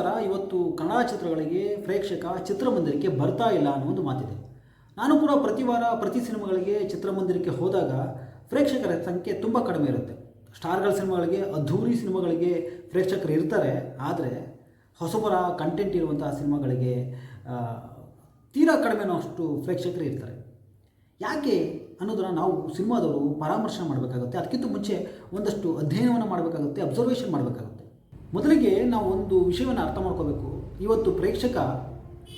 ಅದಕ್ಕೋಸ್ಕರ ಇವತ್ತು ಕನ್ನಡ ಚಿತ್ರಗಳಿಗೆ ಪ್ರೇಕ್ಷಕ ಚಿತ್ರಮಂದಿರಕ್ಕೆ ಬರ್ತಾ ಇಲ್ಲ ಅನ್ನೋ ಒಂದು ಮಾತಿದೆ. ನಾನು ಕೂಡ ಪ್ರತಿ ವಾರ ಪ್ರತಿ ಸಿನಿಮಾಗಳಿಗೆ ಚಿತ್ರಮಂದಿರಕ್ಕೆ ಹೋದಾಗ ಪ್ರೇಕ್ಷಕರ ಸಂಖ್ಯೆ ತುಂಬ ಕಡಿಮೆ ಇರುತ್ತೆ. ಸ್ಟಾರ್ಗಳ ಸಿನಿಮಾಗಳಿಗೆ, ಅದ್ಧೂರಿ ಸಿನಿಮಾಗಳಿಗೆ ಪ್ರೇಕ್ಷಕರು ಇರ್ತಾರೆ. ಆದರೆ ಹೊಸಬರ ಕಂಟೆಂಟ್ ಇರುವಂತಹ ಸಿನಿಮಾಗಳಿಗೆ ತೀರಾ ಕಡಿಮೆ ಅನ್ನೋಷ್ಟು ಪ್ರೇಕ್ಷಕರು ಇರ್ತಾರೆ. ಯಾಕೆ ಅನ್ನೋದನ್ನು ನಾವು ಸಿನಿಮಾದವರು ಪರಾಮರ್ಶೆ ಮಾಡಬೇಕಾಗುತ್ತೆ. ಅದಕ್ಕಿಂತ ಮುಂಚೆ ಒಂದಷ್ಟು ಅಧ್ಯಯನವನ್ನು ಮಾಡಬೇಕಾಗುತ್ತೆ ಅಬ್ಸರ್ವೇಷನ್ ಮಾಡಬೇಕಾಗುತ್ತೆ. ಮೊದಲಿಗೆ ನಾವು ಒಂದು ವಿಷಯವನ್ನು ಅರ್ಥ ಮಾಡ್ಕೋಬೇಕು. ಇವತ್ತು ಪ್ರೇಕ್ಷಕ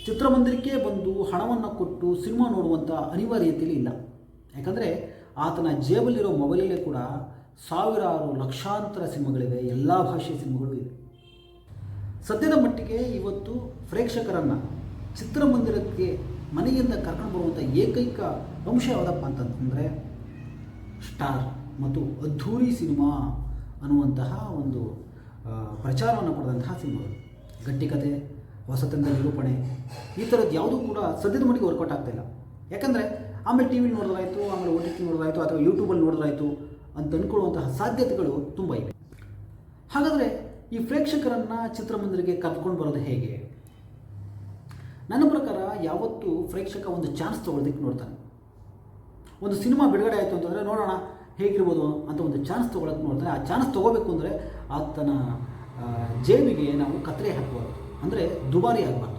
ಚಿತ್ರಮಂದಿರಕ್ಕೆ ಬಂದು ಹಣವನ್ನು ಕೊಟ್ಟು ಸಿನಿಮಾ ನೋಡುವಂಥ ಅನಿವಾರ್ಯತೆಯಲ್ಲಿ ಇಲ್ಲ. ಯಾಕಂದರೆ ಆತನ ಜೇಬಲ್ಲಿರೋ ಮೊಬೈಲಲ್ಲೇ ಕೂಡ ಸಾವಿರಾರು ಲಕ್ಷಾಂತರ ಸಿನಿಮಾಗಳಿವೆ, ಎಲ್ಲ ಭಾಷೆಯ ಸಿನಿಮಾಗಳು ಇವೆ. ಸದ್ಯದ ಮಟ್ಟಿಗೆ ಇವತ್ತು ಪ್ರೇಕ್ಷಕರನ್ನು ಚಿತ್ರಮಂದಿರಕ್ಕೆ ಮನೆಯಿಂದ ಕರ್ಕೊಂಡು ಬರುವಂಥ ಏಕೈಕ ಅಂಶ ಯಾವುದಪ್ಪ ಅಂತಂತಂದರೆ ಸ್ಟಾರ್ ಮತ್ತು ಅದ್ಧೂರಿ ಸಿನಿಮಾ ಅನ್ನುವಂತಹ ಒಂದು ಪ್ರಚಾರವನ್ನು ಪಡೆದಂತಹ ಸಿನಿಮಾಗಳು. ಗಟ್ಟಿ ಕತೆ, ಹೊಸತನದ ನಿರೂಪಣೆ, ಈ ಥರದ್ದು ಯಾವುದೂ ಕೂಡ ಸದ್ಯದ ಮಟ್ಟಿಗೆ ವರ್ಕೌಟ್ ಆಗ್ತಾಯಿಲ್ಲ ಯಾಕಂದರೆ ಆಮೇಲೆ ಟಿ ವಿ ನೋಡೋದಾಯಿತು ಆಮೇಲೆ ಓ ಟಿ ಟಿ ನೋಡೋದಾಯಿತು ಅಥವಾ ಯೂಟ್ಯೂಬಲ್ಲಿ ನೋಡೋದಾಯಿತು ಅಂತ ಅಂದ್ಕೊಳ್ಳುವಂತಹ ಸಾಧ್ಯತೆಗಳು ತುಂಬ ಇವೆ. ಹಾಗಾದರೆ ಈ ಪ್ರೇಕ್ಷಕರನ್ನು ಚಿತ್ರಮಂದಿರಕ್ಕೆ ಕರ್ಕೊಂಡು ಬರೋದು ಹೇಗೆ? ನನ್ನ ಪ್ರಕಾರ ಯಾವತ್ತೂ ಪ್ರೇಕ್ಷಕ ಒಂದು ಚಾನ್ಸ್ ತೊಗೊಳೋದಕ್ಕೆ ನೋಡ್ತಾನೆ. ಒಂದು ಸಿನಿಮಾ ಬಿಡುಗಡೆ ಆಯಿತು ಅಂತಂದರೆ ನೋಡೋಣ, ಹೇಗಿರ್ಬೋದು ಅಂತ ಒಂದು ಚಾನ್ಸ್ ತೊಗೊಳಕ್ಕೆ ನೋಡ್ತಾನೆ. ಆ ಚಾನ್ಸ್ ತೊಗೋಬೇಕು ಅಂದರೆ ಆತನ ಜೇಬಿಗೆ ನಾವು ಕತ್ತರೆ ಹಾಕಬಾರ್ದು ಅಂದರೆ ದುಬಾರಿ ಆಗಬಾರ್ದು.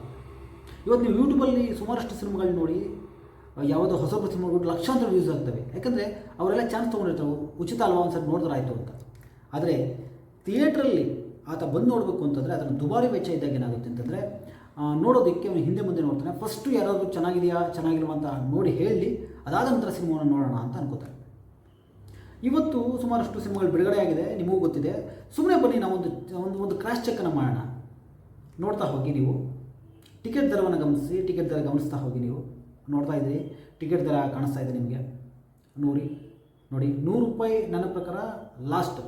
ಇವತ್ತು ನೀವು ಯೂಟ್ಯೂಬಲ್ಲಿ ಸುಮಾರಷ್ಟು ಸಿನಿಮಾಗಳು ನೋಡಿ, ಯಾವುದೋ ಹೊಸ ಸಿನಿಮಾಗಳು ಲಕ್ಷಾಂತರ ವ್ಯೂಸ್ ಆಗ್ತವೆ. ಯಾಕಂದರೆ ಅವರೆಲ್ಲ ಚಾನ್ಸ್ ತೊಗೊಂಡಿರ್ತಾವೆ, ಉಚಿತ ಅಲ್ವಾ ಒಂದ್ಸರಿ ನೋಡಿದ್ರೆ ಆಯಿತು ಅಂತ. ಆದರೆ ಥಿಯೇಟ್ರಲ್ಲಿ ಆತ ಬಂದು ನೋಡಬೇಕು ಅಂತಂದರೆ ಅದನ್ನು ದುಬಾರಿ ವೆಚ್ಚ ಇದ್ದಾಗ ಏನಾಗುತ್ತೆ ಅಂತಂದರೆ ನೋಡೋದಕ್ಕೆ ಅವನು ಹಿಂದೆ ಮುಂದೆ ನೋಡ್ತಾನೆ. ಫಸ್ಟು ಯಾರಾದರೂ ಚೆನ್ನಾಗಿದೆಯಾ, ಚೆನ್ನಾಗಿಲ್ವಾ ಅಂತ ನೋಡಿ ಹೇಳಿ, ಅದಾದ ನಂತರ ಸಿನಿಮಾವನ್ನು ನೋಡೋಣ ಅಂತ ಅನ್ಕೋತಾರೆ. ಇವತ್ತು ಸುಮಾರಷ್ಟು ಸಿನಿಮಾಗಳು ಬಿಡುಗಡೆ ಆಗಿದೆ, ನಿಮಗೂ ಗೊತ್ತಿದೆ. ಸುಮ್ಮನೆ ಬನ್ನಿ, ನಾವು ಒಂದು ಒಂದು ಕ್ರಾಸ್ ಚೆಕ್ಕನ್ನು ಮಾಡೋಣ. ನೋಡ್ತಾ ಹೋಗಿ ನೀವು. ಟಿಕೆಟ್ ದರವನ್ನು ಗಮನಿಸಿ, ಟಿಕೆಟ್ ದರ ಗಮನಿಸ್ತಾ ಹೋಗಿ ನೀವು. ನೋಡ್ತಾ ಇದ್ದೀರಿ ಟಿಕೆಟ್ ದರ ಕಾಣಿಸ್ತಾ ಇದೆ ನಿಮಗೆ. ನೋಡಿ ನೋಡಿ, ನೂರು ರೂಪಾಯಿ ನನ್ನ ಪ್ರಕಾರ ಲಾಸ್ಟ್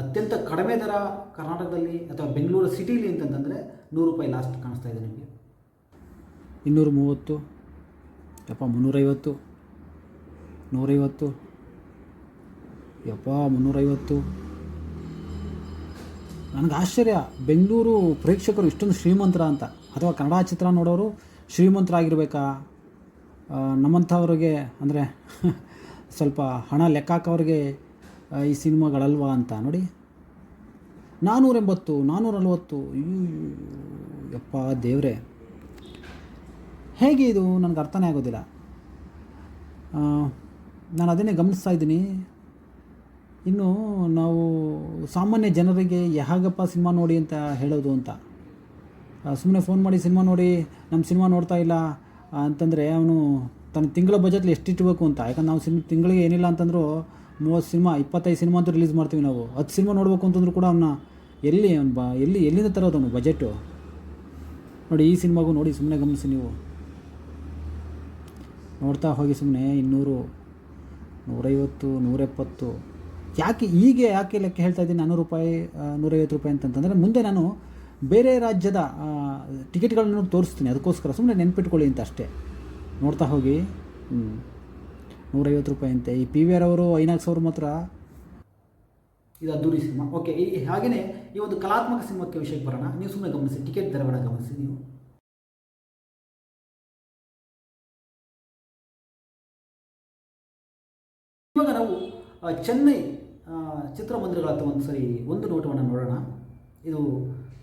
ಅತ್ಯಂತ ಕಡಿಮೆ ದರ ಕರ್ನಾಟಕದಲ್ಲಿ ಅಥವಾ ಬೆಂಗಳೂರು ಸಿಟಿಲಿ ಅಂತಂತಂದರೆ ನೂರು ರೂಪಾಯಿ ಲಾಸ್ಟ್ ಕಾಣಿಸ್ತಾ ಇದೆ ನಿಮಗೆ. ಇನ್ನೂರ ಮೂವತ್ತು, ಯಪ್ಪ, ಮುನ್ನೂರೈವತ್ತು, ನೂರೈವತ್ತು. ಯಪ್ಪ, ಮುನ್ನೂರೈವತ್ತು. ನನಗೆ ಆಶ್ಚರ್ಯ, ಬೆಂಗಳೂರು ಪ್ರೇಕ್ಷಕರು ಇಷ್ಟೊಂದು ಶ್ರೀಮಂತರ ಅಂತ. ಅಥವಾ ಕನ್ನಡ ಚಿತ್ರ ನೋಡೋರು ಶ್ರೀಮಂತರಾಗಿರ್ಬೇಕಾ? ನಮ್ಮಂಥವ್ರಿಗೆ ಅಂದರೆ ಸ್ವಲ್ಪ ಹಣ ಲೆಕ್ಕ ಹಾಕೋರಿಗೆ ಈ ಸಿನಿಮಾಗಳಲ್ವಾ ಅಂತ ನೋಡಿ. ನಾನ್ನೂರ ಎಂಬತ್ತು ನಾನ್ನೂರ ನಲವತ್ತು ಯಪ್ಪ ದೇವರೇ. ಹೇಗೆ ಇದು? ನನಗೆ ಅರ್ಥನೇ ಆಗೋದಿಲ್ಲ. ನಾನು ಅದನ್ನೇ ಗಮನಿಸ್ತಾ ಇದ್ದೀನಿ. ಇನ್ನು ನಾವು ಸಾಮಾನ್ಯ ಜನರಿಗೆ ಯಾಗಪ್ಪ ಸಿನಿಮಾ ನೋಡಿ ಅಂತ ಹೇಳೋದು ಅಂತ. ಸುಮ್ಮನೆ ಫೋನ್ ಮಾಡಿ ಸಿನಿಮಾ ನೋಡಿ ನಮ್ಮ ಸಿನಿಮಾ ನೋಡ್ತಾ ಇಲ್ಲ ಅಂತಂದರೆ ಅವನು ತನ್ನ ತಿಂಗಳ ಬಜೆಟ್ಲಿ ಎಷ್ಟಿಟ್ಬೇಕು ಅಂತ. ಯಾಕಂದ್ರೆ ನಾವು ಸಿನಿಮಾ ತಿಂಗಳಿಗೆ ಏನಿಲ್ಲ ಅಂತಂದರೂ ಮೂವತ್ತು ಸಿನಿಮಾ, ಇಪ್ಪತ್ತೈದು ಸಿನಿಮಾ ಅಂತೂ ರಿಲೀಸ್ ಮಾಡ್ತೀವಿ ನಾವು. ಹತ್ತು ಸಿನಿಮಾ ನೋಡಬೇಕು ಅಂತಂದ್ರೂ ಕೂಡ ಅವನ್ನ ಎಲ್ಲಿ ಅವ್ನು ಬ, ಎಲ್ಲಿ, ಎಲ್ಲಿಂದ ತರೋದು ಅವನು ಬಜೆಟು ನೋಡಿ, ಈ ಸಿನಿಮಾಗೂ ನೋಡಿ ಸುಮ್ಮನೆ ಗಮನಿಸಿ ನೀವು. ನೋಡ್ತಾ ಹೋಗಿ ಸುಮ್ಮನೆ ಇನ್ನೂರು, ನೂರೈವತ್ತು, ನೂರೆಪ್ಪತ್ತು. ಯಾಕೆ ಹೀಗೆ ಯಾಕೆ ಲೆಕ್ಕ ಹೇಳ್ತಾ ಇದ್ದೀನಿ ನಾನ್ನೂರು ರೂಪಾಯಿ ನೂರೈವತ್ತು ರೂಪಾಯಿ ಅಂತಂತಂದರೆ ಮುಂದೆ ನಾನು ಬೇರೆ ರಾಜ್ಯದ ಟಿಕೆಟ್ಗಳನ್ನು ತೋರಿಸ್ತೀನಿ. ಅದಕ್ಕೋಸ್ಕರ ಸುಮ್ಮನೆ ನೆನ್ಪಿಟ್ಕೊಳ್ಳಿ ಅಂತ ಅಷ್ಟೇ. ನೋಡ್ತಾ ಹೋಗಿ. ಹ್ಞೂ ನೂರೈವತ್ತು ರೂಪಾಯಿ ಅಂತೆ. ಈ ಪಿ ವಿ ಆರ್ ಅವರು, ಐನಾಕ್ಸ್ ಅವರು ಮಾತ್ರ ಇದು ಅದ್ದೂರಿ ಸಿನಿಮಾ. ಓಕೆ, ಈ ಹಾಗೆಯೇ ಈ ಒಂದು ಕಲಾತ್ಮಕ ಸಿನಿಮಾಕ್ಕೆ ವಿಷಯಕ್ಕೆ ಬರೋಣ. ನೀವು ಸುಮ್ಮನೆ ಗಮನಿಸಿ, ಟಿಕೆಟ್ ದರವನ್ನ ಗಮನಿಸಿ ನೀವು. ಇವಾಗ ನಾವು ಚೆನ್ನೈ ಆ, ಚಿತ್ರಮಂದಿರಗಳ ಹತ್ರ ಒಂದು ಸರಿ ಒಂದು ನೋಟವನ್ನು ನೋಡೋಣ. ಇದು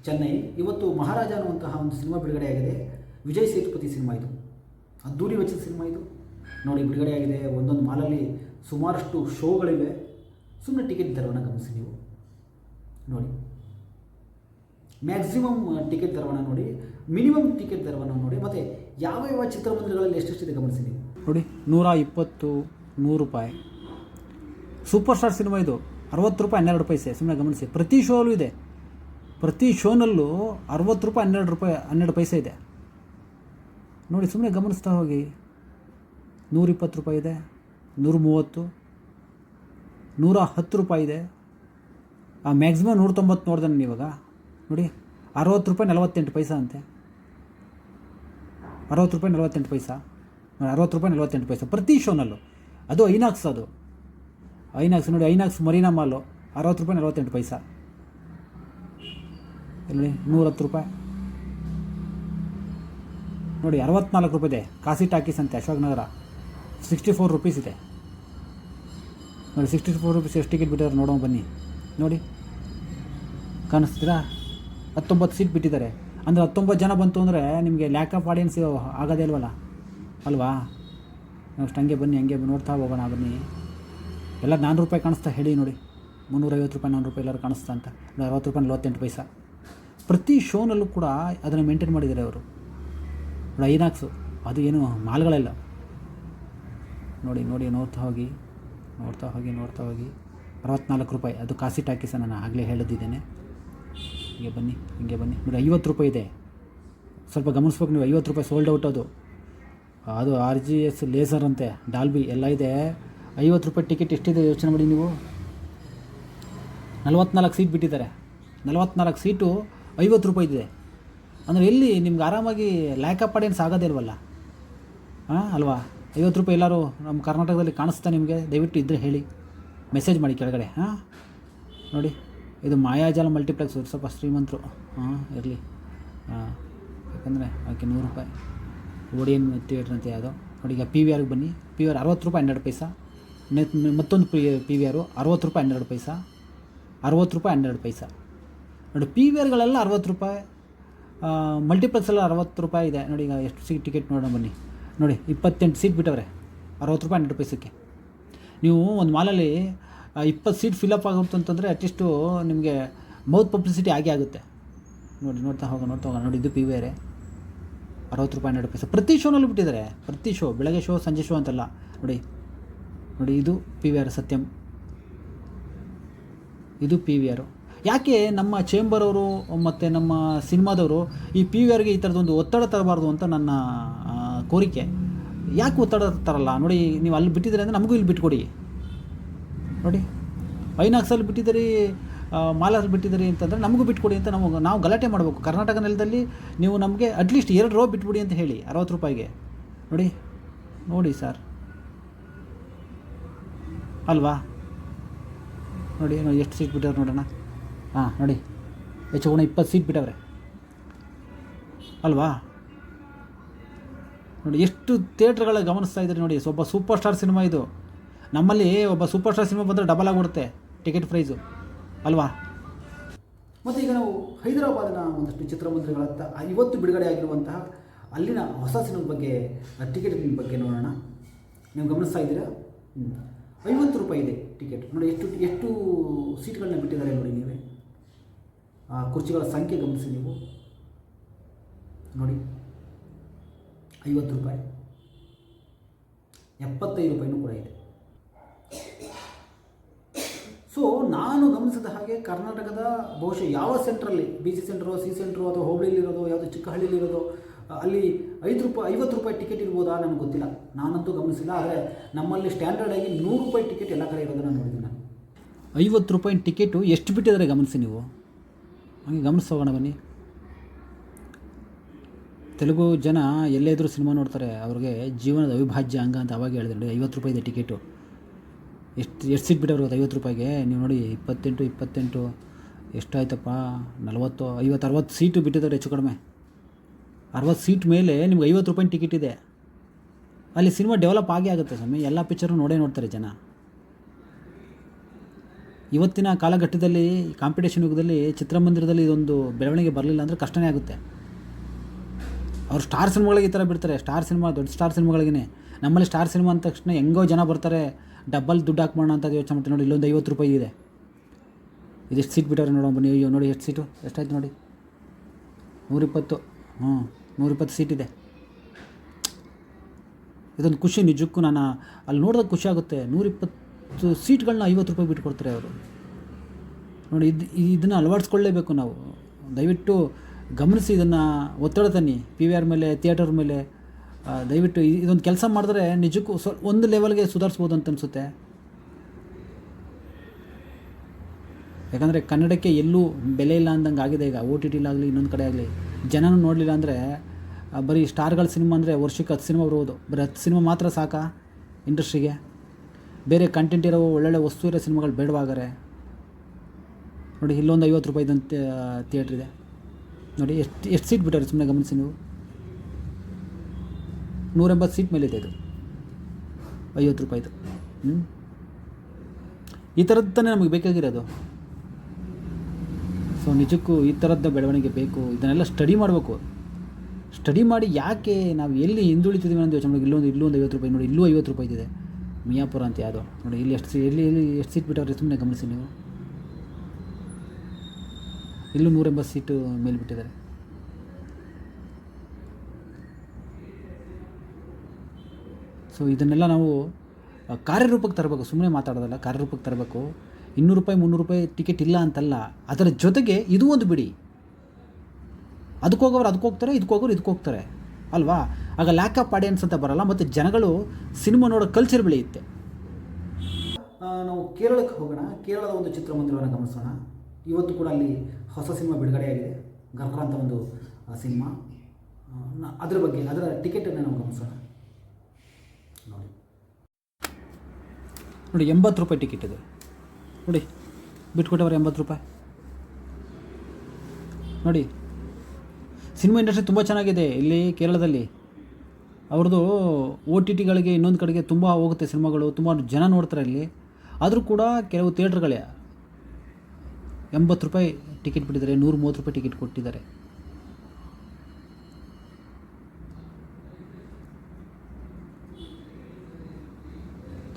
ಚೆನ್ನೈ. ಇವತ್ತು ಮಹಾರಾಜ ಅನ್ನುವಂತಹ ಒಂದು ಸಿನಿಮಾ ಬಿಡುಗಡೆಯಾಗಿದೆ ವಿಜಯ್ ಸೇತುಪತಿ ಸಿನಿಮಾ ಇದು. ಅದ್ದೂರಿ ವೆಚ್ಚದ ಸಿನಿಮಾ ಇದು. ನೋಡಿ ಬಿಡುಗಡೆಯಾಗಿದೆ ಒಂದೊಂದು ಮಾಲಲ್ಲಿ ಸುಮಾರಷ್ಟು ಶೋಗಳಿವೆ. ಸುಮ್ಮನೆ ಟಿಕೆಟ್ ದರವನ್ನು ಗಮನಿಸಿ ನೀವು. ನೋಡಿ. ಮ್ಯಾಕ್ಸಿಮಮ್ ಟಿಕೆಟ್ ದರವನ್ನು ನೋಡಿ. ಮಿನಿಮಮ್ ಟಿಕೆಟ್ ದರವನ್ನು ನೋಡಿ. ಮತ್ತು ಯಾವ ಯಾವ ಚಿತ್ರಮಂದಿರಗಳಲ್ಲಿ ಎಷ್ಟೆಷ್ಟಿದೆ ಗಮನಿಸಿ ನೀವು. ನೋಡಿ ನೂರ ಇಪ್ಪತ್ತು ನೂರು ರೂಪಾಯಿ. ಸೂಪರ್ ಸ್ಟಾರ್ ಸಿನಿಮಾ ಇದು. ಅರವತ್ತು ರೂಪಾಯಿ, ಹನ್ನೆರಡು ಪೈಸೆ ಸುಮ್ಮನೆ ಗಮನಿಸಿ. ಪ್ರತಿ ಶೋಲ್ಲೂ ಇದೆ. ಪ್ರತಿ ಶೋನಲ್ಲೂ ಅರವತ್ತು ರೂಪಾಯಿ, ಹನ್ನೆರಡು ರೂಪಾಯಿ, ಹನ್ನೆರಡು ಪೈಸೆ ಇದೆ. ನೋಡಿ ಸುಮ್ಮನೆ ಗಮನಿಸ್ತಾ ಹೋಗಿ. ನೂರಿಪ್ಪತ್ತು ರೂಪಾಯಿ ಇದೆ. ನೂರ ಮೂವತ್ತು ನೂರ ಹತ್ತು ರೂಪಾಯಿ ಇದೆ. ಆ ಮ್ಯಾಕ್ಸಿಮಮ್ ನೂರ ತೊಂಬತ್ತು ನೋಡ್ದೆ ನಾನು ಇವಾಗ. ನೋಡಿ, ಅರವತ್ತು ರೂಪಾಯಿ ನಲವತ್ತೆಂಟು ಪೈಸಾ ಅಂತೆ. ಅರವತ್ತು ರೂಪಾಯಿ ನಲವತ್ತೆಂಟು ಪೈಸಾ. ಅರವತ್ತು ರೂಪಾಯಿ ನಲವತ್ತೆಂಟು ಪೈಸಾ ಪ್ರತಿ ಶೋನಲ್ಲೂ. ಅದು ಐನಾಕ್ಸ್ ಅದು. ಐನಾಕ್ಸ್ ನೋಡಿ, ಐನಾಕ್ಸ್ ಮರೀನಾ ಮಾಲು. ಅರವತ್ತು ರೂಪಾಯಿ, ನಲವತ್ತೆಂಟು ಪೈಸಾ. ಇಲ್ಲಿ ನೂರತ್ತು ರೂಪಾಯಿ. ನೋಡಿ, ಅರವತ್ನಾಲ್ಕು ರೂಪಾಯಿ ಇದೆ. ಕಾಸಿ ಟಾಕೀಸ್ ಅಂತೆ, Ashok Nagar. Sixty four rupees ಇದೆ. ನೋಡಿ, ಸಿಕ್ಸ್ಟಿ ಫೋರ್ ರುಪೀಸ್ ಎಷ್ಟು ಟಿಕೆಟ್ ಬಿಟ್ಟಿದ್ದಾರೆ ನೋಡೋಣ ಬನ್ನಿ. ನೋಡಿ. ಕಾಣಿಸ್ತೀರಾ ಹತ್ತೊಂಬತ್ತು ಸೀಟ್ ಬಿಟ್ಟಿದ್ದಾರೆ. ಅಂದರೆ ಹತ್ತೊಂಬತ್ತು ಜನ ಬಂತು ಅಂದರೆ ನಿಮಗೆ ಲ್ಯಾಕ್ ಆಫ್ ಆಡಿಯನ್ಸ್ ಆಗೋದೇ ಇಲ್ವಲ್ಲ? ಅಲ್ವಾ? ನೆಕ್ಸ್ಟ್ ಹಂಗೆ ಬನ್ನಿ, ಹಂಗೆ ನೋಡ್ತಾ ಹೋಗೋಣ ಬನ್ನಿ. ಎಲ್ಲ ನಾನ್ನೂರು ರೂಪಾಯಿ ಕಾಣಿಸ್ತಾ, ಹೇಳಿ ನೋಡಿ. ಮುನ್ನೂರೈವತ್ತು ರೂಪಾಯಿ ನಾನ್ನೂರು ರೂಪಾಯಿ ಎಲ್ಲರೂ ಕಾಣಿಸ್ತಾ ಅಂತ. ಅರವತ್ತು ರೂಪಾಯಿ, ನಲವತ್ತೆಂಟು ಪೈಸಾ. ಪ್ರತಿ ಶೋನಲ್ಲೂ ಕೂಡ ಅದನ್ನು ಮೇಂಟೈನ್ ಮಾಡಿದ್ದಾರೆ ಅವರು. ನೋಡಿ, ಐನಾಕ್ಸು, ಅದು ಏನು ಮಾಲ್ಗಳೆಲ್ಲ. ನೋಡಿ ನೋಡಿ, ನೋಡ್ತಾ ಹೋಗಿ ನೋಡ್ತಾ ಹೋಗಿ ನೋಡ್ತಾ ಹೋಗಿ. ಅರವತ್ನಾಲ್ಕು ರೂಪಾಯಿ, ಅದು ಕಾಸಿ ಟಾಕೀಸ ನಾನು ಆಗಲೇ ಹೇಳಿದ್ದೇನೆ ಹೀಗೆ ಬನ್ನಿ, ಹಿಂಗೆ ಬನ್ನಿ. ನೋಡಿ, ಐವತ್ತು ರೂಪಾಯಿ ಇದೆ. ಸ್ವಲ್ಪ ಗಮನಿಸ್ಬೇಕು ನೀವು, ಐವತ್ತು ರೂಪಾಯಿ ಸೋಲ್ಡ್ ಔಟ್ ಅದು. ಅದು ಆರ್ ಜಿ ಎಸ್ ಲೇಸರ್ ಅಂತೆ ಡಾಲ್ಬಿ ಎಲ್ಲ ಇದೆ. ಐವತ್ತು ರೂಪಾಯಿ ಟಿಕೆಟ್ ಎಷ್ಟಿದೆ ಯೋಚನೆ ಮಾಡಿ ನೀವು? ನಲವತ್ನಾಲ್ಕು ಸೀಟ್ ಬಿಟ್ಟಿದ್ದಾರೆ. ನಲವತ್ನಾಲ್ಕು ಸೀಟು ಐವತ್ತು ರೂಪಾಯಿ ಇದೆ. ಅಂದರೆ ಎಲ್ಲಿ ನಿಮ್ಗೆ ಆರಾಮಾಗಿ ಲ್ಯಾಕ್ ಆಫ್ ಆಡಿಯನ್ಸ್ ಆಗೋದೇ ಇಲ್ವಲ್ಲ? ಹಾಂ ಅಲ್ವಾ? ಐವತ್ತು ರೂಪಾಯಿ ಎಲ್ಲರೂ ನಮ್ಮ ಕರ್ನಾಟಕದಲ್ಲಿ ಕಾಣಿಸ್ತಾ ನಿಮಗೆ? ದಯವಿಟ್ಟು ಇದ್ದರೆ ಹೇಳಿ. ಮೆಸೇಜ್ ಮಾಡಿ ಕೆಳಗಡೆ ಹಾಂ ನೋಡಿ, ಇದು ಮಾಯಾಜಾಲ ಮಲ್ಟಿಪ್ಲೆಕ್ಸ್ ಸ್ವಲ್ಪ ಶ್ರೀಮಂತರು. ಹಾಂ ಇರಲಿ. ಹಾಂ ಯಾಕಂದರೆ ಓಕೆ ನೂರು ರೂಪಾಯಿ. ಓಡಿಯನ್ ಥಿಯೇಟ್ರ್ ಅಂತ ಯಾವುದೋ. ನೋಡಿ, ಈಗ ಪಿ ವಿ ಆರ್ಗೆ ಬನ್ನಿ. ಪಿ ವಿ ಆರ್ ಅರವತ್ತು ರೂಪಾಯಿ ಹನ್ನೆರಡು ಪೈಸಾ. ಮತ್ತೊಂದು ಪಿ ಪಿ ವಿ ಆರು ಅರವತ್ತು ರೂಪಾಯಿ ಹನ್ನೆರಡು ಪೈಸಾ. ಅರವತ್ತು ರೂಪಾಯಿ ಹನ್ನೆರಡು ಪೈಸಾ. ನೋಡಿ ಪಿ ವಿ ಆರ್ಗಳೆಲ್ಲ ಅರವತ್ತು ರೂಪಾಯಿ ಮಲ್ಟಿಪ್ಲೆಕ್ಸ್ ಎಲ್ಲ ಅರವತ್ತು ರೂಪಾಯಿ ಇದೆ. ನೋಡಿ, ಈಗ ಎಷ್ಟು ಸೀಟ್ ಟಿಕೆಟ್ ನೋಡೋಣ ಬನ್ನಿ. ನೋಡಿ, ಇಪ್ಪತ್ತೆಂಟು ಸೀಟ್ ಬಿಟ್ಟವ್ರೆ, ಅರವತ್ತು ರೂಪಾಯಿ ಹನ್ನೆರಡು ಪೈಸಕ್ಕೆ. ನೀವು ಒಂದು ಮಾಲಲ್ಲಿ ಇಪ್ಪತ್ತು ಸೀಟ್ ಫಿಲ್ ಅಪ್ ಆಗುತ್ತೆ ಅಂತಂದರೆ ಅಟ್ಲೀಸ್ಟು ನಿಮಗೆ ಮೌತ್ ಪಬ್ಲಿಸಿಟಿ ಆಗೇ ಆಗುತ್ತೆ. ನೋಡಿ, ನೋಡ್ತಾ ಹೋಗೋ, ನೋಡ್ತಾ ಹೋಗೋಣ ನೋಡಿ, ಇದು ಪಿ ವಿ ಆರೇ ಅರವತ್ತು ರೂಪಾಯಿ ಹನ್ನೆರಡು ಪೈಸೆ. ಪ್ರತಿ ಶೋನಲ್ಲಿ ಬಿಟ್ಟಿದ್ದಾರೆ. ಪ್ರತಿ ಶೋ ಬೆಳಗ್ಗೆ ಶೋ ಸಂಜೆ ಶೋ ಅಂತಲ್ಲ. ನೋಡಿ ನೋಡಿ, ಇದು ಪಿ ವಿ ಆರ್ ಸತ್ಯಂ. ಇದು ಪಿ ವಿ ಆರು ಯಾಕೆ ನಮ್ಮ ಚೇಂಬರ್ ಅವರು ಮತ್ತು ನಮ್ಮ ಸಿನಿಮಾದವರು ಈ ಪಿ ವಿ ಆರ್ಗೆ ಈ ಥರದೊಂದು ಒತ್ತಡ ತರಬಾರ್ದು ಅಂತ ನನ್ನ ಕೋರಿಕೆ. ಯಾಕೆ ಒತ್ತಡ ತರಲ್ಲ? ನೋಡಿ, ನೀವು ಅಲ್ಲಿ ಬಿಟ್ಟಿದ್ದೀರಿ ಅಂದರೆ ನಮಗೂ ಇಲ್ಲಿ ಬಿಟ್ಕೊಡಿ. ನೋಡಿ ಐನಾಕ್ಸಲ್ಲಿ ಬಿಟ್ಟಿದ್ದೀರಿ ಮಾಲಲ್ಲಿ ಬಿಟ್ಟಿದ್ದೀರಿ ಅಂತಂದರೆ ನಮಗೂ ಬಿಟ್ಕೊಡಿ ಅಂತ ನಮಗೆ ನಾವು ಗಲಾಟೆ ಮಾಡಬೇಕು. ಕರ್ನಾಟಕ ನೆಲದಲ್ಲಿ ನೀವು ನಮಗೆ ಅಟ್ಲೀಸ್ಟ್ ಎರಡು ರೋ ಬಿಟ್ಬಿಡಿ ಅಂತ ಹೇಳಿ, ಅರವತ್ತು ರೂಪಾಯಿಗೆ. ನೋಡಿ ನೋಡಿ ಸರ್ ಅಲ್ವಾ? ನೋಡಿ ಎಷ್ಟು ಸೀಟ್ ಬಿಟ್ಟವ್ರೆ ನೋಡೋಣ. ಹಾಂ, ನೋಡಿ. ಹೆಚ್ಚು ಗುಣ ಇಪ್ಪತ್ತು ಸೀಟ್ ಬಿಟ್ಟವ್ರೆ. ಅಲ್ವಾ? ನೋಡಿ, ಎಷ್ಟು ಥಿಯೇಟ್ರ್ಗಳ ಗಮನಿಸ್ತಾ ಇದ್ದಾರೆ ನೋಡಿ. ಒಬ್ಬ ಸೂಪರ್ ಸ್ಟಾರ್ ಸಿನಿಮಾ ಇದು. ನಮ್ಮಲ್ಲಿ ಒಬ್ಬ ಸೂಪರ್ ಸ್ಟಾರ್ ಸಿನಿಮಾ ಬಂದರೆ ಡಬಲ್ ಆಗಿಬಿಡುತ್ತೆ ಟಿಕೆಟ್ ಪ್ರೈಸು ಅಲ್ವಾ? ಮತ್ತು ಈಗ ನಾವು ಹೈದರಾಬಾದಿನ ಒಂದಷ್ಟು ಚಿತ್ರಮಂದಿರಗಳತ್ತ ಇವತ್ತು ಬಿಡುಗಡೆ ಆಗಿರುವಂತಹ ಅಲ್ಲಿನ ಹೊಸ ಸಿನಿಮಾ ಬಗ್ಗೆ ಟಿಕೆಟ್ ಬಗ್ಗೆ ನೋಡೋಣ. ನೀವು ಗಮನಿಸ್ತಾ ಇದ್ದೀರಾ? ಐವತ್ತು ರೂಪಾಯಿ ಇದೆ ಟಿಕೆಟ್ ನೋಡಿ, ಎಷ್ಟು ಎಷ್ಟು ಸೀಟ್ಗಳನ್ನ ಬಿಟ್ಟಿದ್ದಾರೆ ನೋಡಿ ನೀವೇ. ಆ, ಕುರ್ಚಿಗಳ ಸಂಖ್ಯೆ ಗಮನಿಸಿ ನೀವು. ನೋಡಿ, ಐವತ್ತು ರೂಪಾಯಿ. ಎಪ್ಪತ್ತೈದು ರೂಪಾಯಿನೂ ಕೂಡ ಇದೆ. ಸೊ ನಾನು ಗಮನಿಸಿದ ಹಾಗೆ ಕರ್ನಾಟಕದ ಬಹುಶಃ ಯಾವ ಸೆಂಟ್ರಲ್ಲಿ B C centre C centre ಅಥವಾ ಹೋಬಳಿಲಿರೋದು ಯಾವುದೋ ಚಿಕ್ಕ ಹಳ್ಳಿಲಿರೋದು ಅಲ್ಲಿ ಐದು ರೂಪಾಯಿ, ಐವತ್ತು ರೂಪಾಯಿ ಟಿಕೆಟ್ ಇರ್ಬೋದಾ ನನಗೆ ಗೊತ್ತಿಲ್ಲ. ನಾನಂತೂ ಗಮನಿಸಿಲ್ಲ, ಆದರೆ ನಮ್ಮಲ್ಲಿ ಸ್ಟ್ಯಾಂಡರ್ಡ್ ಆಗಿ ನೂರು ರೂಪಾಯಿ ಟಿಕೆಟ್ ಎಲ್ಲ ಕಡೆ ಇರೋದನ್ನು ನೋಡಿದ್ದೀನಿ ನಾನು. ಐವತ್ತು ರೂಪಾಯಿ ಟಿಕೆಟು ಎಷ್ಟು ಬಿಟ್ಟಿದ್ದಾರೆ ಗಮನಿಸಿ ನೀವು? ಹಂಗೆ ಗಮನಿಸ ಹೋಗೋಣ ಬನ್ನಿ. ತೆಲುಗು ಜನ ಎಲ್ಲೇ ಇದ್ರೂ ಸಿನಿಮಾ ನೋಡ್ತಾರೆ, ಅವ್ರಿಗೆ ಜೀವನದ ಅವಿಭಾಜ್ಯ ಅಂಗ ಅಂತ ಅವಾಗ ಹೇಳಿದ್ರು ನೋಡಿ, ಐವತ್ತು ರೂಪಾಯಿ ಇದೆ ಟಿಕೆಟು ಎಷ್ಟು ಎಷ್ಟು ಸೀಟ್ ಬಿಟ್ಟವ್ರು ಗೊತ್ತಾ ಐವತ್ತು ರೂಪಾಯಿಗೆ? ನೀವು ನೋಡಿ, ಇಪ್ಪತ್ತೆಂಟು ಇಪ್ಪತ್ತೆಂಟು, ಎಷ್ಟಾಯ್ತಪ್ಪ, ನಲವತ್ತು, ಐವತ್ತು, ಅರವತ್ತು ಸೀಟು ಬಿಟ್ಟಿದ್ದಾರೆ ಹೆಚ್ಚು ಕಡಿಮೆ. ಅರವತ್ತು ಸೀಟ್ ಮೇಲೆ ನಿಮ್ಗೆ ಐವತ್ತು ರೂಪಾಯಿ ಟಿಕೆಟ್ ಇದೆ. ಅಲ್ಲಿ ಸಿನಿಮಾ ಡೆವಲಪ್ ಆಗೇ ಆಗುತ್ತೆ ಸ್ವಾಮಿ. ಎಲ್ಲ ಪಿಕ್ಚರ್ ನೋಡೇ ನೋಡ್ತಾರೆ ಜನ. ಇವತ್ತಿನ ಕಾಲಘಟ್ಟದಲ್ಲಿ ಕಾಂಪಿಟೇಷನ್ ಯುಗದಲ್ಲಿ, ಚಿತ್ರಮಂದಿರದಲ್ಲಿ ಇದೊಂದು ಬೆಳವಣಿಗೆ ಬರಲಿಲ್ಲ ಅಂದರೆ ಕಷ್ಟನೇ ಆಗುತ್ತೆ. ಅವ್ರು ಸ್ಟಾರ್ ಸಿನಿಮಾಗಳಿಗೆ ಈ ಥರ ಬಿಡ್ತಾರೆ. ಸ್ಟಾರ್ ಸಿನಿಮಾ ದೊಡ್ಡ ಸ್ಟಾರ್ ಸಿನಿಮಾಗಳಿಗೇ ನಮ್ಮಲ್ಲಿ ಸ್ಟಾರ್ ಸಿನಿಮಾ ಅಂದ ತಕ್ಷಣ ಹೆಂಗೋ ಜನ ಬರ್ತಾರೆ. ಡಬ್ಬಲ್ ದುಡ್ಡು ಹಾಕ್ಬೋಣ ಅಂತ ಯೋಚನೆ ಮಾಡ್ತಾರೆ. ನೋಡಿ, ಇಲ್ಲೊಂದು ಐವತ್ತು ರೂಪಾಯಿ ಇದೆ. ಇದೆಷ್ಟು ಸೀಟ್ ಬಿಟ್ಟಾರೆ ನೋಡೋಣ ಬನ್ನಿ. ನೋಡಿ, ಎಷ್ಟು ಸೀಟು ಎಷ್ಟಾಯ್ತು ನೋಡಿ? ನೂರಿಪ್ಪತ್ತು. ಹ್ಞೂ, ನೂರಿಪ್ಪತ್ತು ಸೀಟ್ ಇದೆ. ಇದೊಂದು ಖುಷಿ, ನಿಜಕ್ಕೂ ನಾನು, ಅಲ್ಲಿ ನೋಡಿದಾಗ ಖುಷಿ ಆಗುತ್ತೆ. ನೂರಿಪ್ಪತ್ತು ಸೀಟ್ಗಳನ್ನ ಐವತ್ತು ರೂಪಾಯಿ ಬಿಟ್ಕೊಡ್ತಾರೆ ಅವರು. ನೋಡಿ, ಇದು, ಇದನ್ನು ಅಳವಡಿಸ್ಕೊಳ್ಳೇಬೇಕು ನಾವು. ದಯವಿಟ್ಟು ಗಮನಿಸಿ ಇದನ್ನು ಒತ್ತಡ ತನ್ನಿ. ಪಿ ವಿ ಆರ್ ಮೇಲೆ ಥಿಯೇಟರ್ ಮೇಲೆ ದಯವಿಟ್ಟು ಇದೊಂದು ಕೆಲಸ ಮಾಡಿದ್ರೆ ನಿಜಕ್ಕೂ ಸ್ವ, ಒಂದು ಲೆವೆಲ್ಗೆ ಸುಧಾರಿಸ್ಬೋದು ಅಂತ ಅನಿಸುತ್ತೆ. ಯಾಕಂದರೆ ಕನ್ನಡಕ್ಕೆ ಎಲ್ಲೂ ಬೆಲೆ ಇಲ್ಲ ಅಂದಂಗೆ ಆಗಿದೆ ಈಗ ಓ ಟಿ ಟಿಲಾಗಲಿ ಇನ್ನೊಂದು ಕಡೆ ಆಗಲಿ ಜನನೂ ನೋಡಲಿಲ್ಲ ಅಂದರೆ ಬರೀ ಸ್ಟಾರ್ಗಳ ಸಿನಿಮಾ ಅಂದರೆ ವರ್ಷಕ್ಕೆ ಹತ್ತು ಸಿನಿಮಾ ಬರುವುದು ಬರೀ ಹತ್ತು ಸಿನಿಮಾ ಮಾತ್ರ ಸಾಕಾ ಇಂಡಸ್ಟ್ರಿಗೆ? ಬೇರೆ ಕಂಟೆಂಟ್ ಇರೋ ಒಳ್ಳೊಳ್ಳೆ ವಸ್ತು ಇರೋ ಸಿನಿಮಾಗಳು ಬೇಡವಾಗಾರೆ. ನೋಡಿ, ಇಲ್ಲೊಂದು ಐವತ್ತು ರೂಪಾಯಿದಂತ ಥಿಯೇಟ್ರ್ ಇದೆ. ನೋಡಿ, ಎಷ್ಟು ಎಷ್ಟು ಸೀಟ್ ಬಿಟ್ಟಾರೆ ಸುಮ್ಮನೆ ಗಮನಿಸಿ ನೀವು? ನೂರೆಂಬತ್ತು ಸೀಟ್ ಮೇಲಿದೆ ಇದು ಐವತ್ತು ರೂಪಾಯಿದು. ಹ್ಞೂ ಈ ಥರದ್ದು ತಾನೇ ನಮಗೆ ಬೇಕಾಗಿರೋದು. ಸೊ ನಿಜಕ್ಕೂ ಈ ಥರದ ಬೆಳವಣಿಗೆ ಬೇಕು. ಇದನ್ನೆಲ್ಲ ಸ್ಟಡಿ ಮಾಡಬೇಕು. ಸ್ಟಡಿ ಮಾಡಿ ಯಾಕೆ ನಾವು ಎಲ್ಲಿ ಹಿಂದುಳಿತಿದ್ದೀವಿ ಅಂತ ಯೋಚನೆ ಮಾಡಿ. ಇಲ್ಲೊಂದು ಇಲ್ಲೊಂದು ಐವತ್ತು ರೂಪಾಯಿ. ನೋಡಿ, ಇಲ್ಲೂ ಐವತ್ತು ರೂಪಾಯಿ ಇದೆ. ಮಿಯಾಪುರ ಅಂತ ಯಾವುದು. ನೋಡಿ ಇಲ್ಲಿ ಎಷ್ಟು ಎಲ್ಲಿ ಎಲ್ಲಿ, ಎಷ್ಟು ಸೀಟ್ ಬಿಟ್ಟವ್ರೆ ಸುಮ್ಮನೆ ಗಮನಿಸಿ ನೀವು. ಇಲ್ಲೂ ನೂರೆಂಬತ್ತು ಸೀಟು ಮೇಲೆ ಬಿಟ್ಟಿದ್ದಾರೆ. ಸೊ ಇದನ್ನೆಲ್ಲ ನಾವು ಕಾರ್ಯರೂಪಕ್ಕೆ ತರಬೇಕು. ಸುಮ್ಮನೆ ಮಾತಾಡೋದಲ್ಲ, ಕಾರ್ಯರೂಪಕ್ಕೆ ತರಬೇಕು. ಇನ್ನೂರು ರೂಪಾಯಿ ಮುನ್ನೂರು ರೂಪಾಯಿ ಟಿಕೆಟ್ ಇಲ್ಲ ಅಂತಲ್ಲ ಅದರ ಜೊತೆಗೆ ಇದು ಒಂದು ಬಿಡಿ. ಅದಕ್ಕೆ ಹೋಗೋರು ಅದಕ್ಕೆ ಹೋಗ್ತಾರೆ ಇದಕ್ಕೆ ಹೋಗೋರು ಇದಕ್ಕೆ ಹೋಗ್ತಾರೆ. ಅಲ್ವಾ? ಆಗ ಲ್ಯಾಕ್ ಆಫ್ ಆಡಿಯನ್ಸ್ ಅಂತ ಬರಲ್ಲ ಮತ್ತು ಜನಗಳು ಸಿನಿಮಾ ನೋಡೋ ಕಲ್ಚರ್ ಬೆಳೆಯುತ್ತೆ. ನಾವು ಕೇರಳಕ್ಕೆ ಹೋಗೋಣ. ಕೇರಳದ ಒಂದು ಚಿತ್ರಮಂದಿರವನ್ನು ಗಮನಿಸೋಣ. ಇವತ್ತು ಕೂಡ ಅಲ್ಲಿ ಹೊಸ ಸಿನಿಮಾ ಬಿಡುಗಡೆಯಾಗಿದೆ. ಗರ್ಭ ಅಂತ ಒಂದು ಸಿನಿಮಾ. ಅದರ ಬಗ್ಗೆ ಅದರ ಟಿಕೆಟನ್ನು ನಾವು ಗಮನಿಸೋಣ. ನೋಡಿ. ನೋಡಿ ಎಂಬತ್ತು ರೂಪಾಯಿ ಟಿಕೆಟ್ ಇದೆ. ನೋಡಿ, ಬಿಟ್ಕೊಟ್ಟವ್ರೆ ಎಂಬತ್ತು ರೂಪಾಯಿ. ನೋಡಿ, ಸಿನಿಮಾ ಇಂಡಸ್ಟ್ರಿ ತುಂಬ ಚೆನ್ನಾಗಿದೆ ಇಲ್ಲಿ ಕೇರಳದಲ್ಲಿ. ಅವ್ರದ್ದು ಒ ಟಿ ಟಿಗಳಿಗೆ ಇನ್ನೊಂದು ಕಡೆಗೆ ತುಂಬ ಹೋಗುತ್ತೆ ಸಿನಿಮಾಗಳು, ತುಂಬ ಜನ ನೋಡ್ತಾರೆ ಇಲ್ಲಿ. ಆದರೂ ಕೂಡ ಕೆಲವು ಥಿಯೇಟ್ರ್ಗಳೇ ಎಂಬತ್ತು ರೂಪಾಯಿ ಟಿಕೆಟ್ ಬಿಟ್ಟಿದ್ದಾರೆ, ನೂರು ಮೂವತ್ತು ರೂಪಾಯಿ ಟಿಕೆಟ್ ಕೊಟ್ಟಿದ್ದಾರೆ.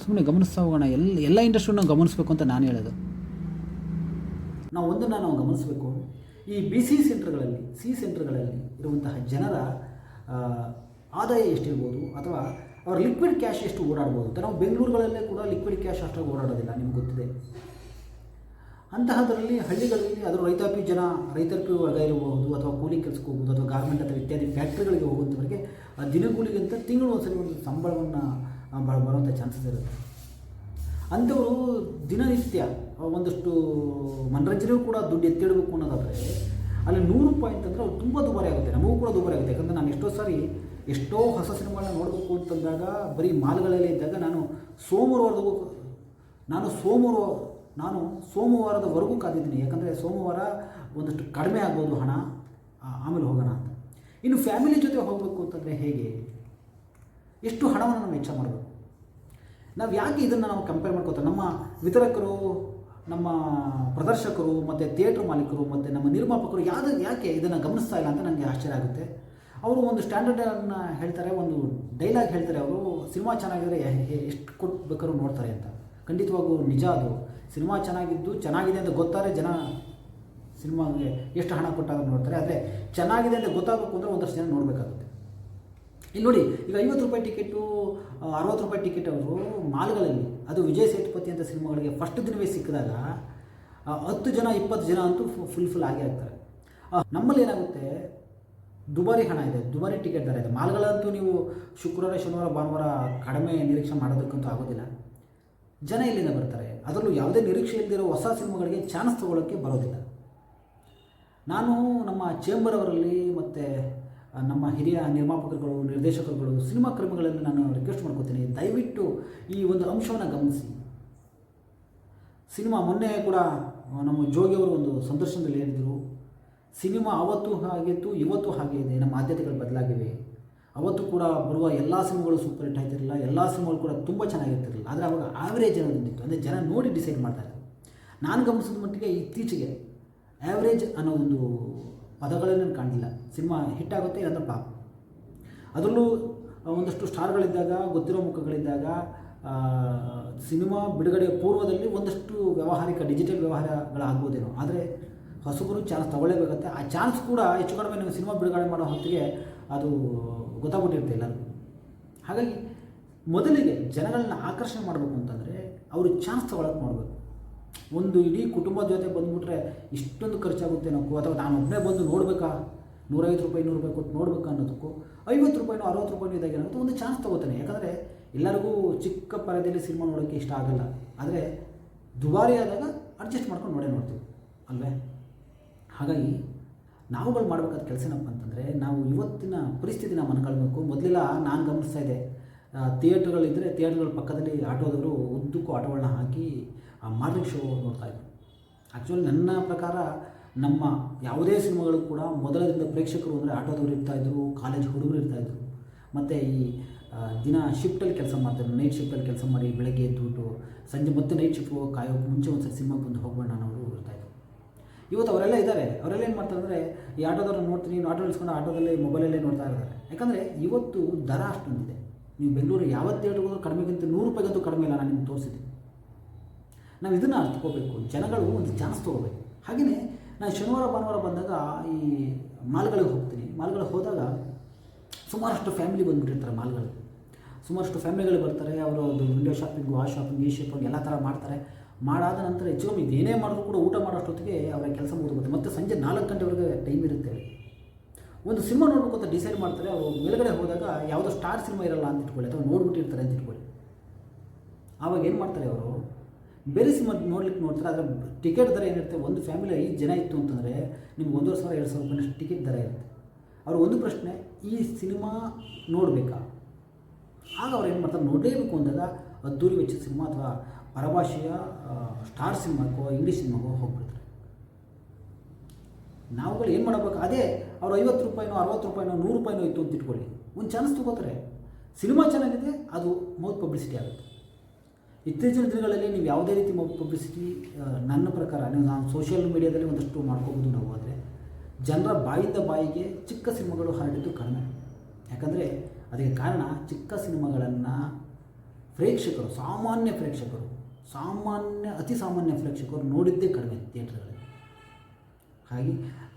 ಸುಮ್ಮನೆ ಗಮನಿಸ್ತಾ ಹೋಗೋಣ ಎಲ್ಲ ಎಲ್ಲ ಇಂಡಸ್ಟ್ರಿನೂ ಗಮನಿಸಬೇಕು ಅಂತ ನಾನು ಹೇಳೋದು. ನಾವು ಒಂದನ್ನು ನಾವು ಗಮನಿಸಬೇಕು. ಈ ಬಿ ಸಿ ಸೆಂಟರ್ಗಳಲ್ಲಿ ಸಿ ಸೆಂಟರ್ಗಳಲ್ಲಿ ಇರುವಂತಹ ಜನರ ಆದಾಯ ಎಷ್ಟಿರ್ಬೋದು ಅಥವಾ ಅವರ ಲಿಕ್ವಿಡ್ ಕ್ಯಾಶ್ ಎಷ್ಟು ಓಡಾಡ್ಬೋದು ಅಂತ. ನಾವು ಬೆಂಗಳೂರುಗಳಲ್ಲೇ ಕೂಡ ಲಿಕ್ವಿಡ್ ಕ್ಯಾಶ್ ಅಷ್ಟಾಗಿ ಓಡಾಡೋದಿಲ್ಲ, ನಿಮ್ಗೆ ಗೊತ್ತಿದೆ. ಅಂತಹದರಲ್ಲಿ ಹಳ್ಳಿಗಳಲ್ಲಿ ಅದರ ರೈತಾಪಿ ಜನ, ರೈತರಿಗೆ ವರ್ಗ ಇರಬಹುದು ಅಥವಾ ಕೂಲಿ ಕೆಲಸಕ್ಕೆ ಹೋಗ್ಬೋದು ಅಥವಾ ಗಾರ್ಮೆಂಟ್ ಅಥವಾ ಇತ್ಯಾದಿ ಫ್ಯಾಕ್ಟ್ರಿಗಳಿಗೆ ಹೋಗುವಂಥವರಿಗೆ ಆ ದಿನಗೂಲಿಗಿಂತ ತಿಂಗಳು ಒಂದ್ಸರಿ ಒಂದು ಸಂಬಳವನ್ನು ಬರುವಂಥ ಚಾನ್ಸಸ್ ಇರುತ್ತೆ. ಅಂಥವರು ದಿನನಿತ್ಯ ಒಂದಷ್ಟು ಮನರಂಜನೆಗೂ ಕೂಡ ದುಡ್ಡು ಎತ್ತಿಡಬೇಕು ಅನ್ನೋದಾದರೆ, ಅಲ್ಲಿ ನೂರು ರೂಪಾಯಿ ಅಂತಂದರೆ ಅವ್ರು ತುಂಬ ದುಬಾರಿ ಆಗುತ್ತೆ. ನಮಗೂ ಕೂಡ ದುಬಾರಿ ಆಗುತ್ತೆ. ಯಾಕಂದರೆ ನಾನು ಎಷ್ಟೋ ಸಾರಿ ಎಷ್ಟೋ ಹೊಸ ಸಿನಿಮಾಗಳನ್ನ ನೋಡಬೇಕು ಅಂತಂದಾಗ, ಬರೀ ಮಾಲ್ಗಳಲ್ಲೇ ಇದ್ದಾಗ ನಾನು ಸೋಮವಾರವರೆಗೂ ನಾನು ಸೋಮವಾರ, ನಾನು ಸೋಮವಾರದವರೆಗೂ ಕಾದಿದ್ದೀನಿ. ಯಾಕಂದರೆ ಸೋಮವಾರ ಒಂದಷ್ಟು ಕಡಿಮೆ ಆಗ್ಬೋದು ಹಣ ಆಮೇಲೆ ಹೋಗೋಣ ಅಂತ. ಇನ್ನು ಫ್ಯಾಮಿಲಿ ಜೊತೆ ಹೋಗಬೇಕು ಅಂತಂದರೆ ಹೇಗೆ? ಎಷ್ಟು ಹಣವನ್ನು ನಾವು ವೆಚ್ಚ ಮಾಡಬೇಕು? ನಾವು ಯಾಕೆ ಇದನ್ನು ನಾವು ಕಂಪೇರ್ ಮಾಡ್ಕೋತಾರೆ ನಮ್ಮ ವಿತರಕರು, ನಮ್ಮ ಪ್ರದರ್ಶಕರು, ಮತ್ತು ಥಿಯೇಟ್ರ್ ಮಾಲೀಕರು, ಮತ್ತು ನಮ್ಮ ನಿರ್ಮಾಪಕರು ಯಾವುದು ಯಾಕೆ ಇದನ್ನು ಗಮನಿಸ್ತಾ ಇಲ್ಲ ಅಂತ ನನಗೆ ಆಶ್ಚರ್ಯ ಆಗುತ್ತೆ. ಅವರು ಒಂದು ಸ್ಟ್ಯಾಂಡರ್ಡನ್ನು ಹೇಳ್ತಾರೆ, ಒಂದು ಡೈಲಾಗ್ ಹೇಳ್ತಾರೆ ಅವರು, ಸಿನಿಮಾ ಚೆನ್ನಾಗಿದ್ರೆ ಎಷ್ಟು ಕೊಟ್ಟು ನೋಡ್ತಾರೆ ಅಂತ. ಖಂಡಿತವಾಗೂ ನಿಜ ಅದು. ಸಿನಿಮಾ ಚೆನ್ನಾಗಿದ್ದು ಚೆನ್ನಾಗಿದೆ ಅಂತ ಗೊತ್ತಾರೆ ಜನ ಸಿನಿಮಾಗೆ ಎಷ್ಟು ಹಣ ಕೊಟ್ಟಾಗ ನೋಡ್ತಾರೆ. ಆದರೆ ಚೆನ್ನಾಗಿದೆ ಅಂತ ಗೊತ್ತಾಗಬೇಕು ಅಂದರೆ ಒಂದಷ್ಟು ಜನ ನೋಡಬೇಕಾಗುತ್ತೆ ಇಲ್ಲಿ ನೋಡಿ, ಈಗ ಐವತ್ತು ರೂಪಾಯಿ ಟಿಕೆಟು ಅರವತ್ತು ರೂಪಾಯಿ ಟಿಕೆಟ್ ಅವರು ಮಾಲ್ಗಳಲ್ಲಿ, ಅದು ವಿಜಯ್ ಸೇತುಪತಿ ಅಂತ ಸಿನಿಮಾಗಳಿಗೆ ಫಸ್ಟ್ ದಿನವೇ ಸಿಕ್ಕಿದಾಗ ಹತ್ತು ಜನ, ಇಪ್ಪತ್ತು ಜನ ಅಂತೂ ಫುಲ್ ಫುಲ್ ಆಗಿ ಆಗ್ತಾರೆ. ನಮ್ಮಲ್ಲಿ ಏನಾಗುತ್ತೆ, ದುಬಾರಿ ಹಣ ಇದೆ, ದುಬಾರಿ ಟಿಕೆಟ್ ದರ ಇದೆ. ಮಾಲ್ಗಳಂತೂ ನೀವು ಶುಕ್ರವಾರ, ಶನಿವಾರ, ಭಾನುವಾರ ಕಡಿಮೆ ನಿರೀಕ್ಷೆ ಮಾಡೋದಕ್ಕಂತೂ ಆಗೋದಿಲ್ಲ. ಜನ ಇಲ್ಲಿಂದ ಬರ್ತಾರೆ. ಅದರಲ್ಲೂ ಯಾವುದೇ ನಿರೀಕ್ಷೆ ಇಲ್ಲದಿರೋ ಹೊಸ ಸಿನಿಮಾಗಳಿಗೆ ಚಾನ್ಸ್ ತೊಗೊಳ್ಳೋಕ್ಕೆ ಬರೋದಿಲ್ಲ. ನಾನು ನಮ್ಮ ಚೇಂಬರ್ ಅವರಲ್ಲಿ ಮತ್ತು ನಮ್ಮ ಹಿರಿಯ ನಿರ್ಮಾಪಕರುಗಳು, ನಿರ್ದೇಶಕರುಗಳು ಸಿನಿಮಾ ಕ್ರಮಗಳನ್ನು ನಾನು ರಿಕ್ವೆಸ್ಟ್ ಮಾಡ್ಕೋತೀನಿ. ದಯವಿಟ್ಟು ಈ ಒಂದು ಅಂಶವನ್ನು ಗಮನಿಸಿ. ಸಿನಿಮಾ ಮೊನ್ನೆ ಕೂಡ ನಮ್ಮ ಜೋಗಿಯವರು ಒಂದು ಸಂದರ್ಶನದಲ್ಲಿ ಹೇಳಿದರು, ಸಿನಿಮಾ ಅವತ್ತು ಹಾಗಿತ್ತು, ಇವತ್ತು ಹಾಗೆ ಇದೆ. ನಮ್ಮ ಆದ್ಯತೆಗಳು ಬದಲಾಗಿವೆ. ಅವತ್ತು ಕೂಡ ಬರುವ ಎಲ್ಲ ಸಿನಿಮಾಗಳು ಸೂಪರ್ ಹಿಟ್ ಆಗ್ತಿರಲಿಲ್ಲ. ಎಲ್ಲ ಸಿನಿಮಾಗಳು ಕೂಡ ತುಂಬ ಚೆನ್ನಾಗಿರ್ತಿರಲಿಲ್ಲ ಆದರೆ ಅವಾಗ ಆವರೇಜ್ ಅನ್ನೋದೊಂದಿತ್ತು ಅಂದರೆ ಜನ ನೋಡಿ ಡಿಸೈಡ್ ಮಾಡ್ತಾರೆ ನಾನು ಗಮನಿಸಿದ ಮಟ್ಟಿಗೆ ಇತ್ತೀಚೆಗೆ ಆ್ಯಾವ್ರೇಜ್ ಅನ್ನೋ ಒಂದು ಪದಗಳೇ ಕಾಣಲಿಲ್ಲ. ಸಿನಿಮಾ ಹಿಟ್ ಆಗುತ್ತೆ ಇಲ್ಲಾಂದ್ರೆ ಪಾಪ ಅದರಲ್ಲೂ ಒಂದಷ್ಟು ಸ್ಟಾರ್ಗಳಿದ್ದಾಗ, ಗೊತ್ತಿರೋ ಮುಖಗಳಿದ್ದಾಗ ಸಿನಿಮಾ ಬಿಡುಗಡೆ ಪೂರ್ವದಲ್ಲಿ ಒಂದಷ್ಟು ವ್ಯಾವಹಾರಿಕ ಡಿಜಿಟಲ್ ವ್ಯವಹಾರಗಳಾಗ್ಬೋದೇನೋ. ಆದರೆ ಹೊಸಬರು ಚಾನ್ಸ್ ತಗೊಳ್ಳೇಬೇಕಾಗುತ್ತೆ. ಆ ಚಾನ್ಸ್ ಕೂಡ ಹೆಚ್ಚು ಕಡಿಮೆ ನೀವು ಸಿನಿಮಾ ಬಿಡುಗಡೆ ಮಾಡೋ ಹೊತ್ತಿಗೆ ಅದು ಗೊತ್ತಾಗ್ಬಿಟ್ಟಿರುತ್ತೆ ಎಲ್ಲರಿಗೂ. ಹಾಗಾಗಿ, ಮೊದಲಿಗೆ ಜನಗಳನ್ನ ಆಕರ್ಷಣೆ ಮಾಡಬೇಕು ಅಂತಂದರೆ, ಅವರು ಚಾನ್ಸ್ ತಗೊಳಕ್ಕೆ ಮಾಡಬೇಕು ಒಂದು ಇಡೀ ಕುಟುಂಬದ ಜೊತೆ ಬಂದುಬಿಟ್ರೆ ಇಷ್ಟೊಂದು ಖರ್ಚಾಗುತ್ತೆ ನಾವು ಅಥವಾ ನಾನು ಒಬ್ಬನೇ ಬಂದು ನೋಡಬೇಕಾ? ನೂರೈವತ್ತು ರೂಪಾಯಿ ನೂರು ರೂಪಾಯಿ ಕೊಟ್ಟು ನೋಡ್ಬೇಕಾ ಅನ್ನೋದಕ್ಕೂ, ಐವತ್ತು ರೂಪಾಯಿನೋ, ಅರವತ್ತು ರೂಪಾಯಿನೋ ಇದ್ದಾಗ ಏನಾಗುತ್ತೆ ಒಂದು ಚಾನ್ಸ್ ತೊಗೋತಾನೆ. ಯಾಕಂದರೆ ಎಲ್ಲರಿಗೂ ಚಿಕ್ಕ ಪರದೆಯಲ್ಲಿ ಸಿನಿಮಾ ನೋಡೋಕ್ಕೆ ಇಷ್ಟ ಆಗಲ್ಲ. ಆದರೆ ದುಬಾರಿ ಆದಾಗ ಅಡ್ಜಸ್ಟ್ ಮಾಡ್ಕೊಂಡು ನೋಡೇ ನೋಡ್ತೀವಿ. ಅಲ್ವೇ? ಹಾಗಾಗಿ ನಾವುಗಳು ಮಾಡಬೇಕಾದ ಕೆಲಸ ಏನಪ್ಪ ಅಂತಂದರೆ, ನಾವು ಇವತ್ತಿನ ಪರಿಸ್ಥಿತಿನ ಮನಗಳ್ಬೇಕು. ಮೊದಲೆಲ್ಲ ನಾನು ಗಮನಿಸ್ತಾ ಇದ್ದೆ. ಥಿಯೇಟ್ರ್ಗಳಿದ್ದರೆ ಥಿಯೇಟ್ರ್ಗಳ ಪಕ್ಕದಲ್ಲಿ ಆಟೋದವರು ಉದ್ದಕ್ಕೂ ಆಟೋಗಳನ್ನ ಹಾಕಿ ಆ ಮಾರ್ನಿಂಗ್ ಶೋ ನೋಡ್ತಾ ಇದ್ದೆ. ಆ್ಯಕ್ಚುಲಿ ನನ್ನ ಪ್ರಕಾರ ನಮ್ಮ ಯಾವುದೇ ಸಿನಿಮಾಗಳು ಕೂಡ ಮೊದಲದಿಂದ ಪ್ರೇಕ್ಷಕರು ಅಂದರೆ ಆಟೋದವರು ಇರ್ತಾಯಿದ್ರು ಕಾಲೇಜ್ ಹುಡುಗರು ಇರ್ತಾಯಿದ್ರು ಮತ್ತು ಈ ದಿನ ಶಿಫ್ಟಲ್ಲಿ ಕೆಲಸ ಮಾಡ್ತಾರೆ. ನೈಟ್ ಶಿಫ್ಟಲ್ಲಿ ಕೆಲಸ ಮಾಡಿ ಬೆಳಗ್ಗೆ ಎದ್ದುಬಿಟ್ಟು ಸಂಜೆ ಮತ್ತೆ ನೈಟ್ ಶಿಫ್ಟ್ ಹೋಗಿ ಕಾಯೋಕೆ ಮುಂಚೆ ಒಂದು ಸಲ ಸಿನಿಮಾಗೆ ಬಂದು ಹೋಗೋಣ ಅನ್ನೋರು ಇರ್ತಾಯಿದ್ರು ಇವತ್ತು ಅವರೆಲ್ಲ ಇದ್ದಾರೆ ಅವರೆಲ್ಲ ಏನು ಮಾಡ್ತಾರೆ ಅಂದರೆ ಈ ಆಟೋದವ್ರನ್ನ ನೋಡ್ತೀನಿ ನೀನು ಆಟೋ ಇಳಿಸ್ಕೊಂಡು ಆಟೋದಲ್ಲೇ ಮೊಬೈಲಲ್ಲೇ ನೋಡ್ತಾ ಇರ್ತಾರೆ. ಯಾಕಂದರೆ ಇವತ್ತು ದರ ಅಷ್ಟೊಂದಿದೆ. ನೀವು ಬೆಂಗಳೂರು ಯಾವತ್ತು ಹೇಳ್ಬೋದು ಕಡಿಮೆಗಿಂತ ನೂರು ರೂಪಾಯಿಗಂತೂ ಕಡಿಮೆ ಇಲ್ಲ, ನಾನು ನಿಮ್ಗೆ ತೋರಿಸಿದ್ದೀನಿ. ನಾವು ಇದನ್ನು ಅರ್ಥಕೋಬೇಕು ಜನಗಳು ಒಂದು ಚಾನ್ಸ್ ತೊಗೋಬೇಕು. ಹಾಗೆಯೇ ನಾನು ಶನಿವಾರ, ಭಾನುವಾರ ಬಂದಾಗ ಈ ಮಾಲ್ಗಳಿಗೆ ಹೋಗ್ತೀನಿ. ಮಾಲ್ಗಳಿಗೆ ಹೋದಾಗ ಸುಮಾರಷ್ಟು ಫ್ಯಾಮಿಲಿ ಬಂದುಬಿಟ್ಟಿರ್ತಾರೆ ಮಾಲ್ಗಳಿಗೆ ಸುಮಾರಷ್ಟು ಫ್ಯಾಮಿಲಿಗಳು ಬರ್ತಾರೆ. ಅವರು ಒಂದು ವಿಂಡೋ ಶಾಪಿಂಗು ಆ ಶಾಪಿಂಗ್ ಈ ಶಾಪಿಂಗ್ ಎಲ್ಲ ಥರ ಮಾಡ್ತಾರೆ. ಮಾಡಾದ ನಂತರ ಹೆಚ್ಚು ಕಮ್ಮಿ ಏನೇ ಮಾಡಿದ್ರು ಕೂಡ ಊಟ ಮಾಡೋಷ್ಟೊತ್ತಿಗೆ ಅವರ ಕೆಲಸ ಮುಗಿದ್ಬಿಡುತ್ತೆ. ಮತ್ತು ಸಂಜೆ ನಾಲ್ಕು ಗಂಟೆವರೆಗೆ ಟೈಮ್ ಇರುತ್ತೆ. ಒಂದು ಸಿನಿಮಾ ನೋಡಬೇಕು ಅಂತ ಡಿಸೈಡ್ ಮಾಡ್ತಾರೆ. ಅವರು ಮೇಲ್ಗಡೆ ಹೋದಾಗ ಯಾವುದೋ ಸ್ಟಾರ್ ಸಿನಿಮಾ ಇರಲ್ಲ ಅಂತ ಇಟ್ಕೊಳ್ಳಿ. ಅಥವಾ ನೋಡ್ಬಿಟ್ಟಿರ್ತಾರೆ ಅಂತ ಇಟ್ಕೊಳ್ಳಿ. ಆವಾಗ ಏನು ಮಾಡ್ತಾರೆ ಅವರು? ಬೇರೆ ಮತ್ತು ನೋಡ್ಲಿಕ್ಕೆ ನೋಡ್ತಾರೆ, ಆದರೆ ಟಿಕೆಟ್ ದರ ಏನಿರುತ್ತೆ, ಒಂದು ಫ್ಯಾಮಿಲಿ ಐದು ಜನ ಇತ್ತು ಅಂತಂದರೆ ನಿಮ್ಗೆ ಒಂದೂವರೆ ಸಾವಿರ, ಎರಡು ಸಾವಿರ ರೂಪಾಯಿನಷ್ಟು ಟಿಕೆಟ್ ದರ ಇರುತ್ತೆ. ಅವ್ರ ಒಂದು ಪ್ರಶ್ನೆ, ಈ ಸಿನಿಮಾ ನೋಡಬೇಕಾ? ಆಗ ಅವ್ರು ಏನು ಮಾಡ್ತಾರೆ, ನೋಡಲೇಬೇಕು ಅಂದಾಗ ಅದ್ದೂರಿ ವೆಚ್ಚ ಸಿನಿಮಾ ಅಥವಾ ಪರಭಾಷೆಯ ಸ್ಟಾರ್ ಸಿನಿಮಾಕ್ಕೋ ಇಂಗ್ಲೀಷ್ ಸಿನಿಮಾಗೋ ಹೋಗ್ಬಿಡ್ತಾರೆ. ನಾವುಗಳು ಏನು ಮಾಡಬೇಕು, ಅದೇ ಅವ್ರು ಐವತ್ತು ರೂಪಾಯಿನೋ, ಅರವತ್ತು ರೂಪಾಯಿನೋ, ನೂರು ರೂಪಾಯಿನೋ ಇತ್ತು ಅಂತ ಇಟ್ಕೊಳ್ಳಿ. ಒಂದು ಚಾನ್ಸ್ ತೊಗೋತಾರೆ. ಸಿನಿಮಾ ಚೆನ್ನಾಗಿದೆ, ಅದು ಮೌತ್ ಪಬ್ಲಿಸಿಟಿ ಆಗುತ್ತೆ. ಇತ್ತೀಚಿನ ದಿನಗಳಲ್ಲಿ ನೀವು ಯಾವುದೇ ರೀತಿ ಪಬ್ಲಿಸಿಟಿ ನನ್ನ ಪ್ರಕಾರ, ನೀವು ನಾನು ಸೋಷಿಯಲ್ ಮೀಡಿಯಾದಲ್ಲಿ ಒಂದಷ್ಟು ಮಾಡ್ಕೋಬೋದು ನಾವು ಆದರೆ, ಜನರ ಬಾಯಿಂದ ಬಾಯಿಗೆ ಚಿಕ್ಕ ಸಿನಿಮಾಗಳು ಹರಡಿದ್ದು ಕಡಿಮೆ. ಯಾಕಂದರೆ ಅದಕ್ಕೆ ಕಾರಣ ಚಿಕ್ಕ ಸಿನಿಮಾಗಳನ್ನು ಪ್ರೇಕ್ಷಕರು, ಸಾಮಾನ್ಯ ಪ್ರೇಕ್ಷಕರು, ಸಾಮಾನ್ಯ, ಅತಿ ಸಾಮಾನ್ಯ ಪ್ರೇಕ್ಷಕರು ನೋಡಿದ್ದೇ ಕಡಿಮೆ ಥಿಯೇಟ್ರ್ಗಳಲ್ಲಿ ಹಾಗೆ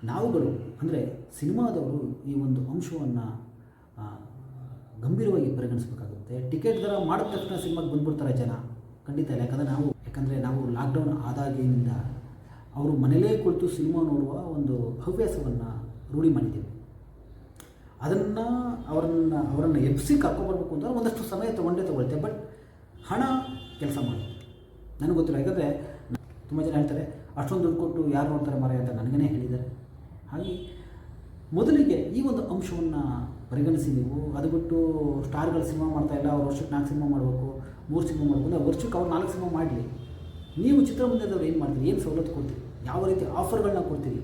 ನಾವುಗಳು, ಅಂದರೆ ಸಿನಿಮಾದವರು ಈ ಒಂದು ಅಂಶವನ್ನು ಗಂಭೀರವಾಗಿ ಪರಿಗಣಿಸಬೇಕಾಗುತ್ತೆ. ಟಿಕೆಟ್ ದರ ಮಾಡಿದ ತಕ್ಷಣ ಸಿನಿಮಾಗೆ ಬಂದ್ಬಿಡ್ತಾರೆ ಜನ. ಖಂಡಿತ ಇಲ್ಲ. ಯಾಕಂದರೆ ನಾವು ಯಾಕಂದರೆ ನಾವು ಲಾಕ್ಡೌನ್ ಆದಾಗಿನಿಂದ ಅವರು ಮನೇಲೇ ಕುಳಿತು ಸಿನಿಮಾ ನೋಡುವ ಒಂದು ಹವ್ಯಾಸವನ್ನು ರೂಢಿ ಮಾಡಿದ್ದೇವೆ. ಅದನ್ನು ಅವರನ್ನು ಅವರನ್ನು ಎಬ್ಸಿ ಕರ್ಕೊಬರ್ಬೇಕು ಅಂದರೆ ಒಂದಷ್ಟು ಸಮಯ ತೊಗೊಂಡೇ ತೊಗೊಳ್ತೇವೆ. ಬಟ್ ಹಣ ಕೆಲಸ ಮಾಡಿ. ನನಗೆ ಗೊತ್ತಿಲ್ಲ. ಯಾಕಂದರೆ ತುಂಬ ಜನ ಹೇಳ್ತಾರೆ, ಅಷ್ಟೊಂದು ದುಡ್ಡು ಕೊಟ್ಟು ಯಾರು ನೋಡ್ತಾರೆ ಮರ ಅಂತ ನನಗೇ ಹೇಳಿದ್ದಾರೆ. ಹಾಗೆ ಮೊದಲಿಗೆ ಈ ಒಂದು ಅಂಶವನ್ನು ಪರಿಗಣಿಸಿ ನೀವು. ಅದು ಬಿಟ್ಟು ಸ್ಟಾರ್ಗಳು ಸಿನಿಮಾ ಮಾಡ್ತಾ ಇಲ್ಲ ಅವ್ರು ವರ್ಷಕ್ಕೆ ನಾಲ್ಕು ಸಿನಿಮಾ ಮಾಡಬೇಕು ಮೂರು ಸಿನಿಮಾ ಮಾಡಬೇಕು ಅಂದರೆ ವರ್ಷಕ್ಕೆ ಅವ್ರು ನಾಲ್ಕು ಸಿನಿಮಾ ಮಾಡಲಿ. ನೀವು ಚಿತ್ರಮಂದಿರದವ್ರು ಏನು ಮಾಡ್ತೀರಿ? ಏನು ಸವಲತ್ತು ಕೊಡ್ತೀರಿ? ಯಾವ ರೀತಿ ಆಫರ್ಗಳನ್ನ ಕೊಡ್ತೀರಿ?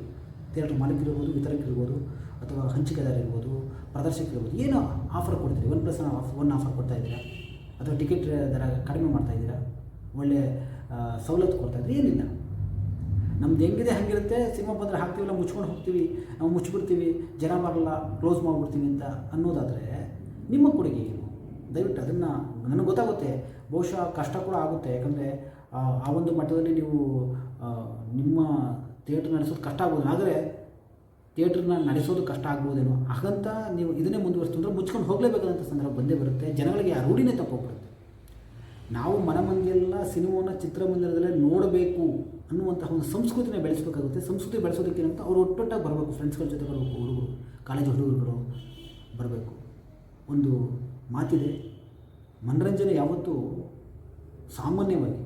ಥಿಯೇಟ್ರ್ ಮಾಲೀಕರಿರ್ಬೋದು ವಿತರಕರಿರ್ಬೋದು ಅಥವಾ ಹಂಚಿಕೆದಾರರಿರ್ಬೋದು ಪ್ರದರ್ಶಕರಿರ್ಬೋದು ಏನು ಆಫರ್ ಕೊಡ್ತೀರಿ? One plus of one offer ಕೊಡ್ತಾ ಇದ್ದೀರಾ? ಅಥವಾ ಟಿಕೆಟ್ ದರ ಕಡಿಮೆ ಮಾಡ್ತಾ ಇದ್ದೀರಾ? ಒಳ್ಳೆ ಆ, ಸವಲತ್ತು ಕೊಡ್ತಾ ಇದ್ದೀರಿ? ಏನಿಲ್ಲ. ನಮ್ದು ಹೆಂಗಿದೆ, ಹಂಗಿರುತ್ತೆ. ಸಿನಿಮಾ ಬಂದರೆ ಹಾಕ್ತೀವಿಲ್ಲ ಮುಚ್ಕೊಂಡು ಹೋಗ್ತೀವಿ, ನಾವು ಮುಚ್ಚಿಬಿಡ್ತೀವಿ ಜನ ಬರಲ್ಲ, ಕ್ಲೋಸ್ ಮಾಡಿಬಿಡ್ತೀವಿ ಅಂತ ಅನ್ನೋದಾದರೆ ನಿಮ್ಮ ಕೊಡುಗೆ ಏನು? ದಯವಿಟ್ಟು ಅದನ್ನು ನನಗೆ ಗೊತ್ತಾಗುತ್ತೆ. ಬಹುಶಃ ಕಷ್ಟ ಕೂಡ ಆಗುತ್ತೆ. ಯಾಕಂದರೆ, ಆ ಒಂದು ಮಟ್ಟದಲ್ಲಿ ನೀವು ನಿಮ್ಮ ಥಿಯೇಟ್ರ್ ನಡೆಸೋದು ಕಷ್ಟ ಆಗ್ಬೋದು. ಆದರೆ ಥಿಯೇಟ್ರನ್ನ ನಡೆಸೋದು ಕಷ್ಟ ಆಗ್ಬೋದೇನೋ? ಹಾಗಂತ ನೀವು ಇದನ್ನೇ ಮುಂದುವರಿಸ್ತಂದ್ರೆ ಮುಚ್ಕೊಂಡು ಹೋಗಲೇಬೇಕಾದಂಥ ಸಂದರ್ಭ ಬಂದೇ ಬರುತ್ತೆ. ಜನಗಳಿಗೆ ಆ ರೂಢಿನೇ ತಪ್ಪೋಗ್ಬಿಡುತ್ತೆ. ನಾವು ಮನೆ ಮಂದಿಯೆಲ್ಲ ಸಿನಿಮಾವನ್ನು ಚಿತ್ರಮಂದಿರದಲ್ಲೇ ನೋಡಬೇಕು. ಅನ್ನುವಂತಹ ಒಂದು ಸಂಸ್ಕೃತಿನ ಬೆಳೆಸಬೇಕಾಗುತ್ತೆ. ಸಂಸ್ಕೃತಿ ಬೆಳೆಸೋದಕ್ಕೆ ಏನಂತ ಅವರು ಒಟ್ಟೊಟ್ಟಾಗಿ ಬರಬೇಕು. ಫ್ರೆಂಡ್ಸ್ಗಳ ಜೊತೆ ಬರಬೇಕು, ಹುಡುಗರು ಕಾಲೇಜ್ ಹುಡುಗರುಗಳು ಬರಬೇಕು. ಒಂದು ಮಾತಿದೆ, ಮನರಂಜನೆ ಯಾವತ್ತೂ ಸಾಮಾನ್ಯವಾಗಿ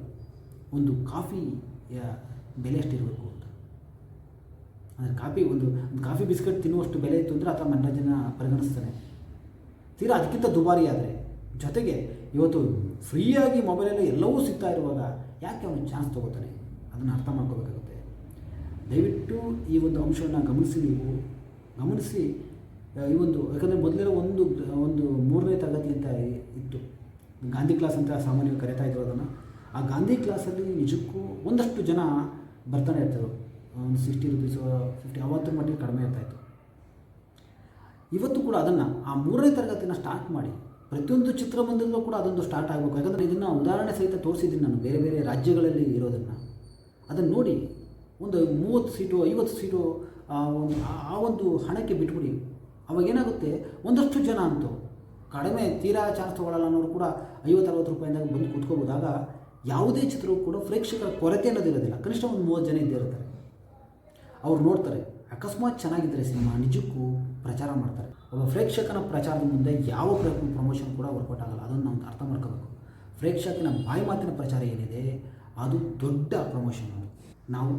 ಒಂದು ಕಾಫಿಯ ಬೆಲೆ ಅಷ್ಟಿರಬೇಕು ಅಂತ. ಅಂದರೆ ಕಾಫಿ ಒಂದು, ಕಾಫಿ ಬಿಸ್ಕೆಟ್ ತಿನ್ನುವಷ್ಟು ಬೆಲೆ ಇತ್ತು ಅಂದರೆ ಅಥವಾ ಮನರಂಜನೆ ಪರಿಗಣಿಸ್ತಾನೆ ತೀರಾ ಅದಕ್ಕಿಂತ ದುಬಾರಿ ಆದರೆ ಜೊತೆಗೆ ಇವತ್ತು ಫ್ರೀಯಾಗಿ ಮೊಬೈಲಲ್ಲಿ ಎಲ್ಲವೂ ಸಿಗ್ತಾ ಇರುವಾಗ ಯಾಕೆ ಅವನು ಚಾನ್ಸ್ ತೊಗೋತಾನೆ? ಅದನ್ನು ಅರ್ಥ ಮಾಡ್ಕೋಬೇಕಾಗುತ್ತೆ. ದಯವಿಟ್ಟು ಈ ಒಂದು ಅಂಶವನ್ನು ಗಮನಿಸಿ ನೀವು. ಗಮನಿಸಿ ಈ ಒಂದು, ಯಾಕಂದರೆ ಮೊದಲೆಲ್ಲ ಒಂದು ಒಂದು ಮೂರನೇ ತರಗತಿ ಅಂತ ಇತ್ತು. ಗಾಂಧಿ ಕ್ಲಾಸ್ ಅಂತ ಸಾಮಾನ್ಯವಾಗಿ ಕರಿತಾ ಇದ್ರು ಅದನ್ನು. ಆ ಗಾಂಧಿ ಕ್ಲಾಸಲ್ಲಿ ನಿಜಕ್ಕೂ ಒಂದಷ್ಟು ಜನ ಬರ್ತಾನೆ ಇರ್ತಾರೆ. ಒಂದು ಸಿಕ್ಸ್ಟಿ ರುಪೀಸು ಫಿಫ್ಟಿ ಅವತ್ತು ಮಟ್ಟಿಗೆ ಕಡಿಮೆ ಇರ್ತಾಯಿತ್ತು ಇವತ್ತು ಕೂಡ ಅದನ್ನು ಆ ಮೂರನೇ ತರಗತಿನ ಸ್ಟಾರ್ಟ್ ಮಾಡಿ, ಪ್ರತಿಯೊಂದು ಚಿತ್ರಮಂದಿರಲ್ಲೂ ಕೂಡ ಅದೊಂದು ಸ್ಟಾರ್ಟ್ ಆಗಬೇಕು. ಯಾಕಂದರೆ ಇದನ್ನು ಉದಾಹರಣೆ ಸಹಿತ ತೋರಿಸಿದ್ದೀನಿ ನಾನು. ಬೇರೆ ಬೇರೆ ರಾಜ್ಯಗಳಲ್ಲಿ ಇರೋದನ್ನು. ಅದನ್ನು ನೋಡಿ ಒಂದು ಮೂವತ್ತು ಸೀಟು, ಐವತ್ತು ಸೀಟು, ಆ ಒಂದು ಹಣಕ್ಕೆ ಬಿಟ್ಬಿಡಿ. ಅವಾಗ ಏನಾಗುತ್ತೆ? ಒಂದಷ್ಟು ಜನ ಅಂತು ಕಡಿಮೆ ತೀರಾ ಚಾರ್ಜ್ ತೊಗೊಳ್ಳಲ್ಲ ಅನ್ನೋರು ಕೂಡ ಐವತ್ತು ಅರವತ್ತು ರೂಪಾಯಿಂದಾಗ ಬಂದು ಕೂತ್ಕೋಬೋದಾಗ ಯಾವುದೇ ಚಿತ್ರವೂ ಕೂಡ ಪ್ರೇಕ್ಷಕರ ಕೊರತೆ ಅನ್ನೋದಿರೋದಿಲ್ಲ ಕನಿಷ್ಠ ಒಂದು ಮೂವತ್ತು ಜನ ಇದ್ದೇ ಇರ್ತಾರೆ. ಅವ್ರು ನೋಡ್ತಾರೆ, ಅಕಸ್ಮಾತ್ ಚೆನ್ನಾಗಿದ್ದರೆ ಸಿನಿಮಾ ನಿಜಕ್ಕೂ ಪ್ರಚಾರ ಮಾಡ್ತಾರೆ. ಒಬ್ಬ ಪ್ರೇಕ್ಷಕನ ಪ್ರಚಾರದ ಮುಂದೆ ಯಾವ ಪ್ರಮೋಷನ್ ಕೂಡ ವರ್ಕೌಟ್ ಆಗಲ್ಲ. ಅದನ್ನು ನಾವು ಅರ್ಥ ಮಾಡ್ಕೋಬೇಕು. ಪ್ರೇಕ್ಷಕನ ಬಾಯಿ ಮಾತಿನ ಪ್ರಚಾರ ಏನಿದೆ? ಅದು ದೊಡ್ಡ ಪ್ರಮೋಷನ್ ನಾವು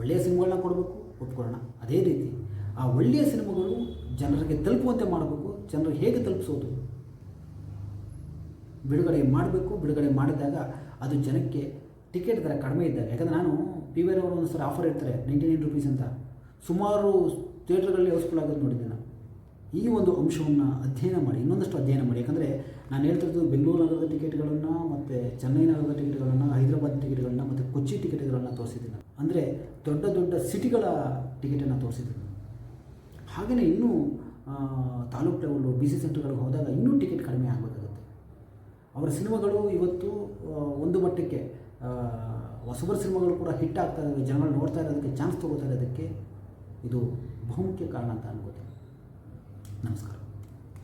ಒಳ್ಳೆಯ ಸಿನಿಮಾಗಳನ್ನ ಕೊಡಬೇಕು, ಒಪ್ಕೊಳ್ಳೋಣ. ಅದೇ ರೀತಿ ಆ ಒಳ್ಳೆಯ ಸಿನಿಮಾಗಳು ಜನರಿಗೆ ತಲುಪುವಂತೆ ಮಾಡಬೇಕು, ಜನರು ಹೇಗೆ ತಲುಪಿಸೋದು? ಬಿಡುಗಡೆ ಮಾಡಬೇಕು, ಬಿಡುಗಡೆ ಮಾಡಿದಾಗ ಅದು ಜನಕ್ಕೆ ಟಿಕೆಟ್ ದರ ಕಡಿಮೆ ಇದ್ದಾಗ, ಯಾಕಂದರೆ ನಾನು ಪಿ ವಿ ಆರ್ ಅವರು ಒಂದು ಆಫರ್ ಇರ್ತಾರೆ ನೈಂಟಿ ನೈನ್ ರುಪೀಸ್ ಅಂತ. ಸುಮಾರು ಥಿಯೇಟ್ರ್ಗಳಲ್ಲಿ ಆಗೋದು ನೋಡಿದ್ದೀನಿ ನಾನು. ಈ ಒಂದು ಅಂಶವನ್ನು ಅಧ್ಯಯನ ಮಾಡಿ, ಇನ್ನೊಂದಷ್ಟು ಅಧ್ಯಯನ ಮಾಡಿ. ಯಾಕಂದರೆ ನಾನು ಹೇಳ್ತಿರೋದು ಬೆಂಗಳೂರು ನಗರದ ಟಿಕೆಟ್ಗಳನ್ನು ಮತ್ತು ಚೆನ್ನೈ ನಗರದ ಟಿಕೆಟ್ಗಳನ್ನು, ಹೈದರಾಬಾದ್ ಟಿಕೆಟ್ಗಳನ್ನು ಮತ್ತು ಕೊಚ್ಚಿ ಟಿಕೆಟ್ಗಳನ್ನು ತೋರಿಸಿದ್ದೀನಿ. ಅಂದರೆ ದೊಡ್ಡ ದೊಡ್ಡ ಸಿಟಿಗಳ ಟಿಕೆಟನ್ನು ತೋರಿಸಿದ್ದೀನಿ. ಹಾಗೆಯೇ ಇನ್ನೂ ತಾಲೂಕು ಲೆವೆಲ್ಲು ಬಿ ಸಿ ಸೆಂಟರ್ಗಳಿಗೆ ಹೋದಾಗ ಇನ್ನೂ ಟಿಕೆಟ್ ಕಡಿಮೆ ಆಗಬೇಕಾಗುತ್ತೆ. ಅವರ ಸಿನಿಮಾಗಳು ಇವತ್ತು ಒಂದು ಮಟ್ಟಕ್ಕೆ ಹೊಸಬರ ಸಿನಿಮಾಗಳು ಕೂಡ ಹಿಟ್ ಆಗ್ತಾ ಇದ್ದಾವೆ ಜನಗಳು ನೋಡ್ತಾ ಇರೋದಕ್ಕೆ, ಚಾನ್ಸ್ ತೊಗೋತಾ ಇರೋದಕ್ಕೆ ಇದು ಬಹುಮುಖ್ಯ ಕಾರಣ ಅಂತ ಅನ್ಕೋತೀನಿ. ನಮಸ್ಕಾರ